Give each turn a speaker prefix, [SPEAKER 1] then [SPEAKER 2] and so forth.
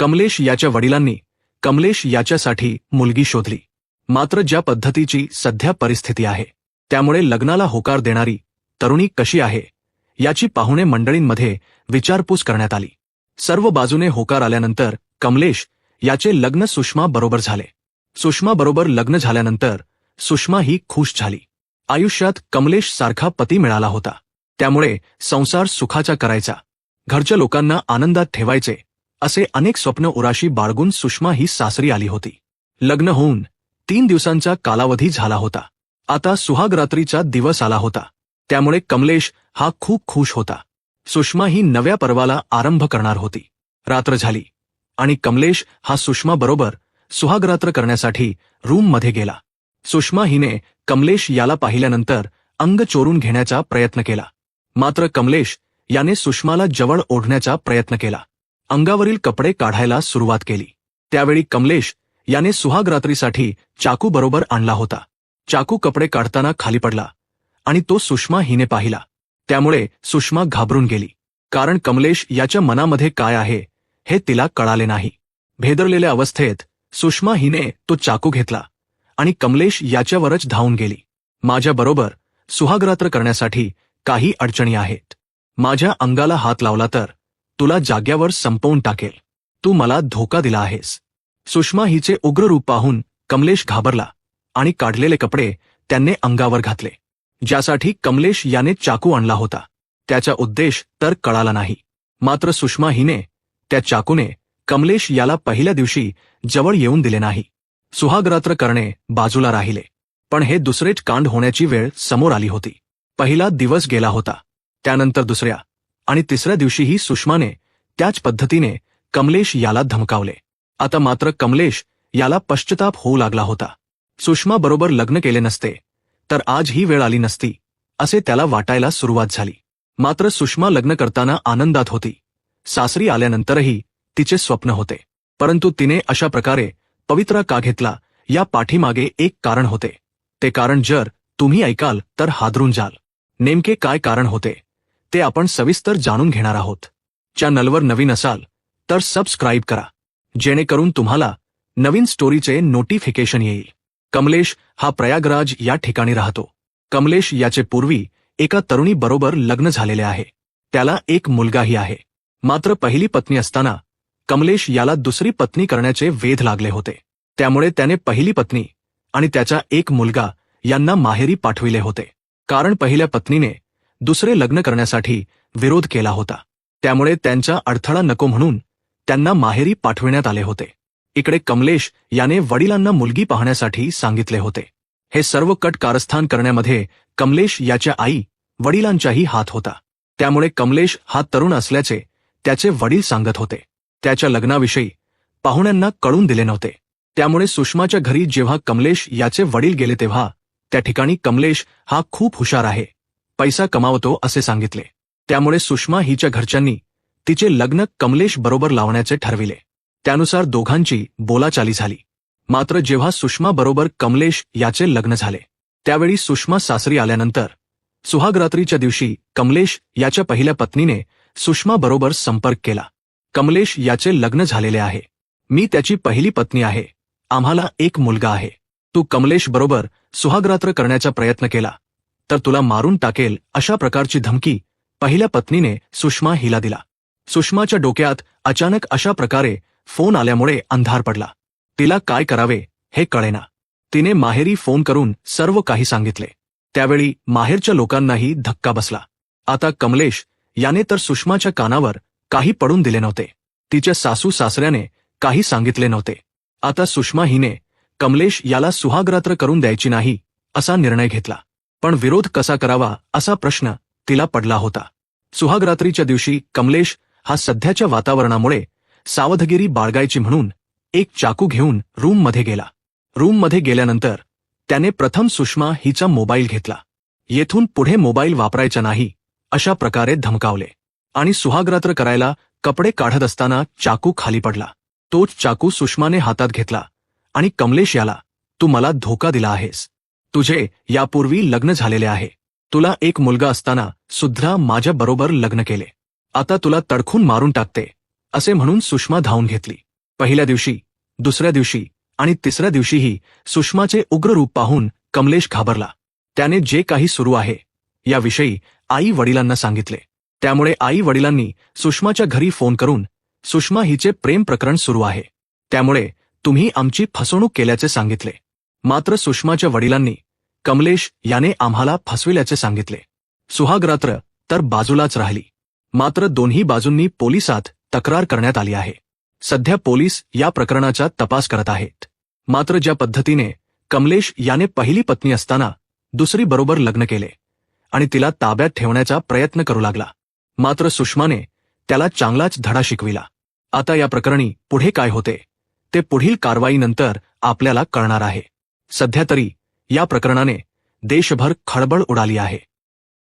[SPEAKER 1] कमलेश याच्या वडिलांनी कमलेश याच्यासाठी मुलगी शोधली. मात्र ज्या पद्धतीची सध्या परिस्थिती आहे त्यामुळे लग्नाला होकार देणारी तरुणी कशी आहे याची पाहुणे मंडळींमध्ये विचारपूस करण्यात आली. सर्व बाजूने होकार आल्यानंतर कमलेश याचे लग्न सुषमा बरोबर झाले. सुषमा बरोबर लग्न झाल्यानंतर सुषमा ही खुश झाली. आयुष्यात कमलेश सारखा पती मिळाला होता. त्यामुळे संसार सुखाचा करायचा. घरच्या लोकांना आनंदात ठेवायचे असे अनेक स्वप्न उराशी बाळगून सुषमा ही सासरी आली होती. लग्न होऊन तीन दिवसांचा कालावधी झाला होता. आता सुहागरात्रीचा दिवस आला होता. त्यामुळे कमलेश हा खूप खुश होता. सुषमा ही नव्या पर्वाला आरंभ करणार होती. रात्र झाली आणि कमलेश हा सुषमा बरोबर सुहागरात्र करण्यासाठी रूममध्ये गेला. सुषमा हिने कमलेश याला पाहिल्यानंतर अंग चोरून घेण्याचा प्रयत्न केला. मात्र कमलेश याने सुषमाला जवळ ओढण्याचा प्रयत्न केला. अंगावरील कपडे काढायला सुरुवात केली. त्यावेळी कमलेश याने सुहागरात्रीसाठी चाकू बरोबर आणला होता. चाकू कपडे काढताना खाली पडला आणि तो सुषमा हिने पाहिला. त्यामुळे सुषमा घाबरून गेली. कारण कमलेश याच्या मनामध्ये काय आहे हे तिला कळाले नाही. भेदरलेल्या अवस्थेत सुषमा हिने तो चाकू घेतला आणि कमलेश याच्यावरच धावून गेली. माझ्याबरोबर सुहागरात्र करण्यासाठी काही अडचणी आहेत. माझ्या अंगाला हात लावला तर तुला जाग्यावर संपवून टाकेल. तू मला धोका दिला आहेस. सुषमा हिचे उग्र रूप पाहून कमलेश घाबरला आणि काढलेले कपडे त्यांनी अंगावर घातले. ज्यासाठी कमलेश याने चाकू आणला होता. त्याचा उद्देश तर कळाला नाही. मात्र सुषमा हिने त्या चाकूने कमलेश याला पहिल्या दिवशी जवळ येऊन दिले नाही. सुहागरात्र करणे बाजूला राहिले. पण हे दुसरेच कांड होण्याची वेळ समोर आली होती. पहिला दिवस गेला होता. त्यानंतर दुसऱ्या आणि तिसऱ्या दिवशीही सुषमाने त्याच पद्धतीने कमलेश याला धमकावले. आता मात्र कमलेश याला पश्चाताप होऊ लागला होता. सुषमा बरोबर लग्न केले नसते तर आज ही वेळ आली नसती असे त्याला वाटायला सुरुवात झाली. मात्र सुषमा लग्न करताना आनंदात होती. सासरी आल्यानंतरही तिचे स्वप्न होते परंतु तिने अशा प्रकारे पवित्रा का घेतला या पाठीमागे एक कारण होते. ते कारण जर तुम्ही ऐकाल तर हादरून जाल. नेमके काय कारण होते? ते आपण सविस्तर जाणून घेणार आहोत. चॅनलवर नवीन असाल तर सबस्क्राईब करा. जेणेकरून तुम्हाला नवीन स्टोरीचे नोटिफिकेशन येईल. कमलेश हा प्रयागराज या ठिकाणी राहतो. कमलेश याचे पूर्वी एका तरुणी बरोबर लग्न झालेले आहे. त्याला एक मुलगाही आहे. मात्र पहिली पत्नी असताना कमलेश याला दुसरी पत्नी करण्याचे वेध लागले होते. त्यामुळे त्याने पहिली पत्नी आणि त्याचा एक मुलगा यांना माहेरी पाठविले होते. कारण पहिल्या पत्नीने दुसरे लग्न करण्यासाठी विरोध केला होता. त्यामुळे त्यांचा अडथळा नको म्हणून त्यांना माहेरी पाठविण्यात आले होते. इकडे कमलेश याने वडिलांना मुलगी पाहण्यासाठी सांगितले होते. हे सर्व कट कारस्थान करण्यामध्ये कमलेश याच्या आई वडिलांचाही हात होता. त्यामुळे कमलेश हा तरुण असल्याचे त्याचे वडील सांगत होते. त्याच्या लग्नाविषयी पाहुण्यांना कळून दिले नव्हते. त्यामुळे सुषमाच्या घरी जेव्हा कमलेश याचे वडील गेले तेव्हा त्या ठिकाणी कमलेश हा खूप हुशार आहे. पैसा कमावतो असे सांगितले. त्यामुळे सुषमा हिच्या घरच्यांनी तिचे लग्न कमलेश बरोबर लावण्याचे ठरविले. त्यानुसार दोघांची बोलाचाली झाली. मात्र जेव्हा सुषमा बरोबर कमलेश याचे लग्न झाले त्यावेळी सुषमा सासरी आल्यानंतर सुहागरात्रीच्या दिवशी कमलेश याच्या पहिल्या पत्नीने सुषमा बरोबर संपर्क केला. कमलेश याचे लग्न झालेले आहे. मी त्याची पहिली पत्नी आहे. आम्हाला एक मुलगा आहे. तू कमलेश बरोबर सुहागरात्र करण्याचा प्रयत्न केला. तर तुला मारून टाकेल अशा प्रकारची धमकी पहिल्या पत्नीने सुषमा हिला दिला. सुषमाच्या डोक्यात अचानक अशा प्रकारे फोन आल्यामुळे अंधार पडला. तिला काय करावे हे कळेना. तिने माहेरी फोन करून सर्व काही सांगितले. त्यावेळी माहेरच्या लोकांनाही धक्का बसला. आता कमलेश याने तर सुषमाच्या कानावर काही पडून दिले नव्हते. तिच्या सासू सासऱ्याने काही सांगितले नव्हते. आता सुषमा हिने कमलेश याला सुहाग्रात्र करून द्यायची नाही असा निर्णय घेतला. पण विरोध कसा करावा असा प्रश्न तिला पडला होता. सुहागरात्रीच्या दिवशी कमलेश हा सध्याच्या वातावरणामुळे सावधगिरी बाळगायची म्हणून एक चाकू घेऊन रूममध्ये गेला. रूममध्ये गेल्यानंतर त्याने प्रथम सुषमा हिचा मोबाईल घेतला. येथून पुढे मोबाईल वापरायचा नाही अशा प्रकारे धमकावले. आणि सुहागरात्र करायला कपडे काढत असताना चाकू खाली पडला. तोच चाकू सुषमाने हातात घेतला आणि कमलेश याला तू मला धोका दिला आहेस. तुझे यापूर्वी लग्न झालेले आहे. तुला एक मुलगा असताना सुद्धा माझ्या बरोबर लग्न केले. आता तुला तडखून मारून टाकते असे म्हणून सुषमा धावून घेतली. पहिल्या दिवशी दुसऱ्या दिवशी आणि तिसऱ्या दिवशीही सुषमाचे उग्र रूप पाहून कमलेश घाबरला. त्याने जे काही सुरू आहे याविषयी आई वडिलांना सांगितले. त्यामुळे आई वडिलांनी सुषमाच्या घरी फोन करून सुषमा हिचे प्रेम प्रकरण सुरू आहे. त्यामुळे तुम्ही आमची फसवणूक केल्याचे सांगितले. मात्र सुषमाच्या वडिलांनी कमलेश याने आम्हाला फसविल्याचे सांगितले. सुहागरात्र तर बाजूलाच राहिली. मात्र दोन्ही बाजूंनी पोलिसात तक्रार करण्यात आली आहे. सध्या पोलीस या प्रकरणाचा तपास करत आहेत. मात्र ज्या पद्धतीने कमलेश याने पहिली पत्नी असताना दुसरी बरोबर लग्न केले आणि तिला ताब्यात ठेवण्याचा प्रयत्न करू लागला. मात्र सुषमाने त्याला चांगलाच धडा शिकविला. आता या प्रकरणी पुढे काय होते ते पुढील कारवाईनंतर आपल्याला कळणार आहे. सध्या तरी या प्रकरणाने देशभर खळबळ उडाली आहे.